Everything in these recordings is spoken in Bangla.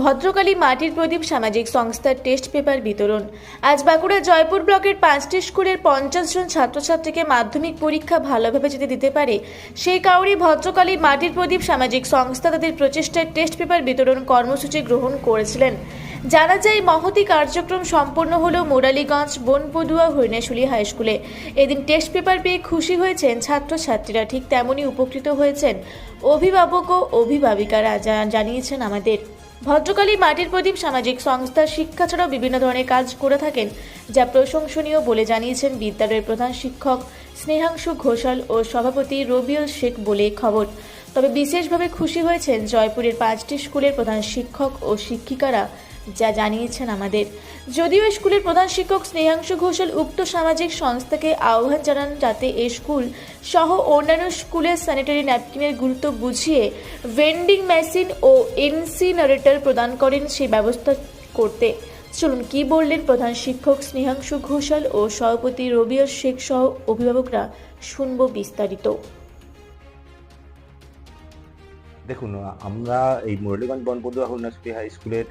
ভদ্রকালী মাটির প্রদীপ সামাজিক সংস্থার টেস্ট পেপার বিতরণ। আজ বাঁকুড়া জয়পুর ব্লকের পাঁচটি স্কুলের পঞ্চাশ জন ছাত্রছাত্রীকে মাধ্যমিক পরীক্ষা ভালোভাবে যাতে দিতে পারে, সেই কারণেই ভদ্রকালী মাটির প্রদীপ সামাজিক সংস্থা তাদের প্রচেষ্টায় টেস্ট পেপার বিতরণ কর্মসূচি গ্রহণ করেছিলেন। জানা যায়, মহতি কার্যক্রম সম্পন্ন হল মুরালীগঞ্জ, বনপদুয়া, হরিণেশুলি হাই স্কুলে। এদিন টেস্ট পেপার পেয়ে খুশি হয়েছেন ছাত্রছাত্রীরা। ঠিক তেমনই উপকৃত হয়েছেন অভিভাবক ও অভিভাবিকারা জানিয়েছেন আমাদের। ভদ্রকালী মাটির প্রদীপ সামাজিক সংস্থা শিক্ষা ছাড়াও বিভিন্ন ধরনের কাজ করে থাকেন, যা প্রশংসনীয় বলে জানিয়েছেন বিদ্যালয়ের প্রধান শিক্ষক স্নেহাংশু ঘোষাল ও সভাপতি রবিউল শেখ বলে খবর। তবে বিশেষভাবে খুশি হয়েছেন জয়পুরের পাঁচটি স্কুলের প্রধান শিক্ষক ও শিক্ষিকারা। যা জানিয়েছেন আমাদের। যদিও স্কুলের প্রধান শিক্ষক স্নেহাংশু ঘোষাল উক্ত সামাজিক সংস্থাকে আহ্বান জানান যাতে এই স্কুল সহ অন্যান্য স্কুলের স্যানিটারি ন্যাপকিনের গুরুত্ব বুঝিয়ে ভেন্ডিং মেশিন ও ইনসিনারেটর প্রদান করেন সেই ব্যবস্থা করতে। চলুন, কি বললেন প্রধান শিক্ষক স্নেহাংশু ঘোষাল ও সভাপতি রবিউল শেখ সহ অভিভাবকরা? শুনব বিস্তারিত। দেখুন, আমরা এই মুরলীগঞ্জ হরিণাশুটি হাই স্কুলের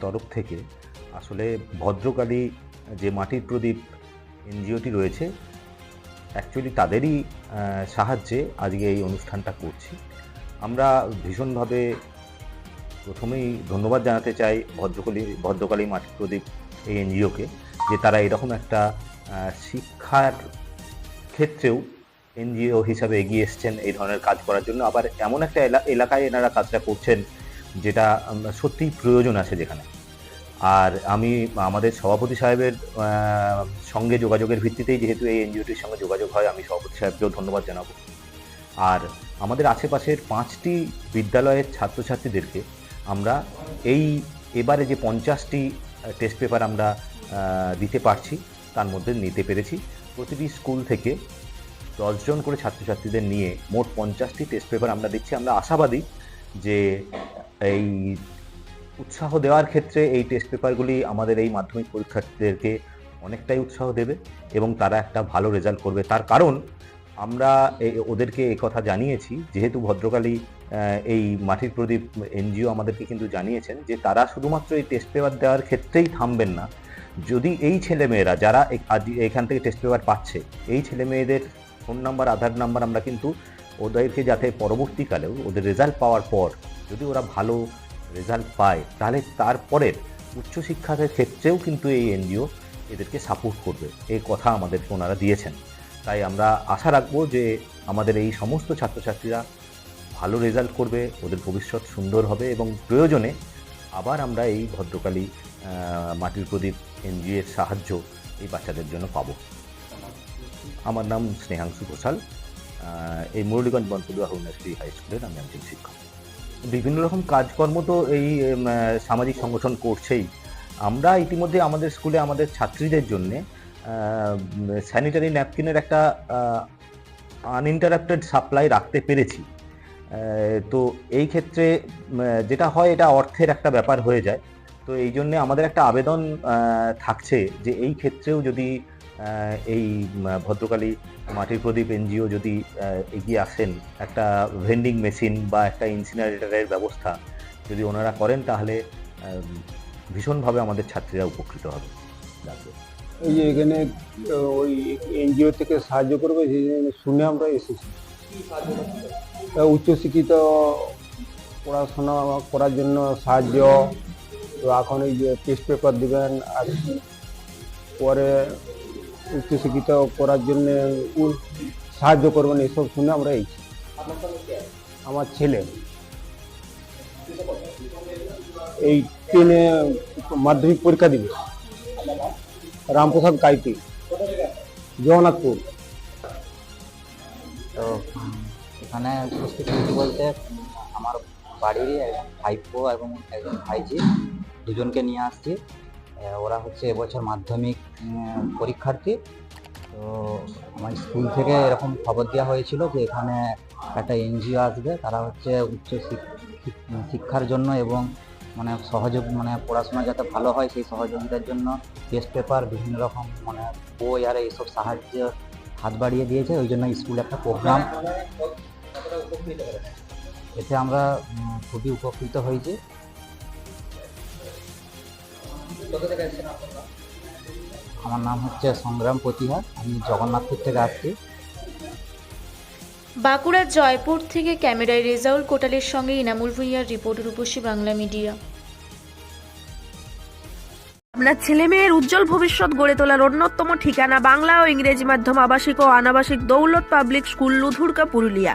তরফ থেকে আসলে ভদ্রকালী যে মাটির প্রদীপ এনজিওটি রয়েছে অ্যাকচুয়ালি তাদেরই সাহায্যে আজকে এই অনুষ্ঠানটা করছি। আমরা ভীষণভাবে প্রথমেই ধন্যবাদ জানাতে চাই ভদ্রকালী ভদ্রকালী মাটির প্রদীপ এই এনজিওকে যে তারা এরকম একটা শিক্ষার ক্ষেত্রেও এনজিও হিসাবে এগিয়ে এসছেন এই ধরনের কাজ করার জন্য। আবার এমন একটা এলা- এলাকায় এনারা কাজটা করছেন যেটা সত্যিই প্রয়োজন আছে যেখানে। আর আমি, আমাদের সভাপতি সাহেবের সঙ্গে যোগাযোগের ভিত্তিতেই যেহেতু এই এনজিওটির সঙ্গে যোগাযোগ হয়, আমি সভাপতি সাহেবকেও ধন্যবাদ জানাব। আর আমাদের আশেপাশের পাঁচটি বিদ্যালয়ের ছাত্রছাত্রীদেরকে আমরা এই এবারে যে পঞ্চাশটি টেস্ট পেপার আমরা দিতে পারছি, তার মধ্যে নিতে পেরেছি। প্রতিটি স্কুল থেকে দশজন করে ছাত্রছাত্রীদের নিয়ে মোট পঞ্চাশটি টেস্ট পেপার আমরা দিচ্ছি। আমরা আশাবাদী যে এই উৎসাহ দেওয়ার ক্ষেত্রে এই টেস্ট পেপারগুলি আমাদের এই মাধ্যমিক পরীক্ষার্থীদেরকে অনেকটাই উৎসাহ দেবে এবং তারা একটা ভালো রেজাল্ট করবে। তার কারণ আমরা ওদেরকে কথা জানিয়েছি, যেহেতু ভদ্রকালী এই মাটির প্রদীপ এনজিও আমাদেরকে কিন্তু জানিয়েছেন যে তারা শুধুমাত্র এই টেস্ট পেপার দেওয়ার ক্ষেত্রেই থামবেন না। যদি এই ছেলেমেয়েরা যারা এখান থেকে টেস্ট পেপার পাচ্ছে, এই ছেলেমেয়েদের ফোন নাম্বার আধার নাম্বার আমরা কিন্তু ওদেরকে যাতে পরবর্তীকালেও ওদের রেজাল্ট পাওয়ার পর যদি ওরা ভালো রেজাল্ট পায়, তাহলে তারপরের উচ্চশিক্ষার ক্ষেত্রেও কিন্তু এই এনজিও এদেরকে সাপোর্ট করবে। এই কথা আমাদেরকে ওনারা দিয়েছেন। তাই আমরা আশা রাখব যে আমাদের এই সমস্ত ছাত্রছাত্রীরা ভালো রেজাল্ট করবে, ওদের ভবিষ্যৎ সুন্দর হবে এবং প্রয়োজনে আবার আমরা এই ভদ্রকালী মাটির প্রদীপ এনজিও এর সাহায্য এই বাচ্চাদের জন্য পাবো। আমার নাম স্নেহাংশু ঘোষাল। এই মুরলীগঞ্জ বনপদুয়া হরিণাশ্রী হাই স্কুলের আমি একজন শিক্ষক। বিভিন্ন রকম কাজকর্ম তো এই সামাজিক সংগঠন করছেই। আমরা ইতিমধ্যে আমাদের স্কুলে আমাদের ছাত্রীদের জন্যে স্যানিটারি ন্যাপকিনের একটা আনইন্টারাপ্টেড সাপ্লাই রাখতে পেরেছি। তো এই ক্ষেত্রে যেটা হয় এটা অর্থের একটা ব্যাপার হয়ে যায়। তো এই জন্যে আমাদের একটা আবেদন থাকছে যে এই ক্ষেত্রেও যদি এই ভদ্রকালী মাটির প্রদীপ এনজিও যদি এগিয়ে আসেন একটা ভেন্ডিং মেশিন বা একটা ইনসিনারেটরের ব্যবস্থা যদি ওনারা করেন তাহলে ভীষণভাবে আমাদের ছাত্রীরা উপকৃত হবে। এই যে এখানে ওই এনজিও থেকে সাহায্য করবে সেই জন্য শুনে আমরা এসেছি। উচ্চশিক্ষিত পড়াশোনা করার জন্য সাহায্য তো এখন এই যে টেস্ট পেপার দিবেন আর পরে উচ্চশিক্ষিত করার জন্য সাহায্য করবেন, এসব শুনে আমরা এই আমার ছেলে। এই ট্রেনে মাধ্যমিক পরীক্ষা দিবে। রামপ্রসাদ কাইতি জগন্নাথপুর। তো, এখানে উপস্থিত হয়েছি বলতে আমার বাড়িরই একজন ভাইপো এবং একজন ভাইজি দুজনকে নিয়ে আসছি। ওরা হচ্ছে এবছর মাধ্যমিক পরীক্ষার্থী। তো আমার স্কুল থেকে এরকম খবর দেওয়া হয়েছিল যে এখানে একটা এনজিও আসবে, তারা হচ্ছে উচ্চ শিক- শিক- শিক্ষার জন্য এবং মানে সহযোগ মানে পড়াশোনা যাতে ভালো হয় সেই সহযোগিতার জন্য টেস্ট পেপার বিভিন্ন রকম মানে বই আর এইসব সাহায্য হাত বাড়িয়ে দিয়েছে। ওই জন্য স্কুলে একটা প্রোগ্রাম এতে আমরা খুবই উপকৃত হয়েছি। আমার নাম হচ্ছে সংগ্রাম প্রতিহার আমি জগন্নাথপুর থেকে আসছি বাঁকুড়ার জয়পুর থেকে ক্যামেরায় রেজাউল কোটালের সঙ্গে ইনামুল ভুঁইয়ার রিপোর্ট রূপসী বাংলা মিডিয়া। আপনার ছেলে মেয়ের উজ্জ্বল ভবিষ্যৎ গড়ে তোলার অন্যতম ঠিকানা বাংলা ও ইংরেজি মাধ্যম আবাসিক ও অনাবাসিক Daulat public school Ludhurka Purulia.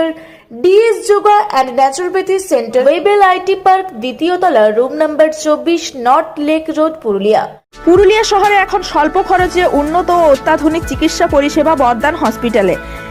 centre DS yoga and naturopathy centre Webel IT park দ্বিতীয় তলা রুম নাম্বার চব্বিশ north lake road Purulia. Purulia শহরে এখন স্বল্প খরচে উন্নত ও অত্যাধুনিক চিকিৎসা পরিষেবা বর্দান হসপিটালে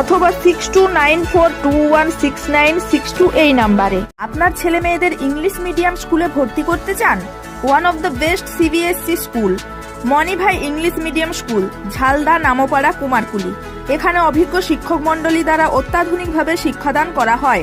অথবা six two nine four two one six nine six two এই নাম্বারে। আপনার ছেলে মেয়েদের ইংলিশ মিডিয়াম স্কুলে ভর্তি করতে চান? One of the best CBSC school Manibhai English medium school, Jhalda Nampara Kumarkuli. এখানে অভিজ্ঞ শিক্ষক মণ্ডলী দ্বারা অত্যাধুনিকভাবে শিক্ষাদান করা হয়।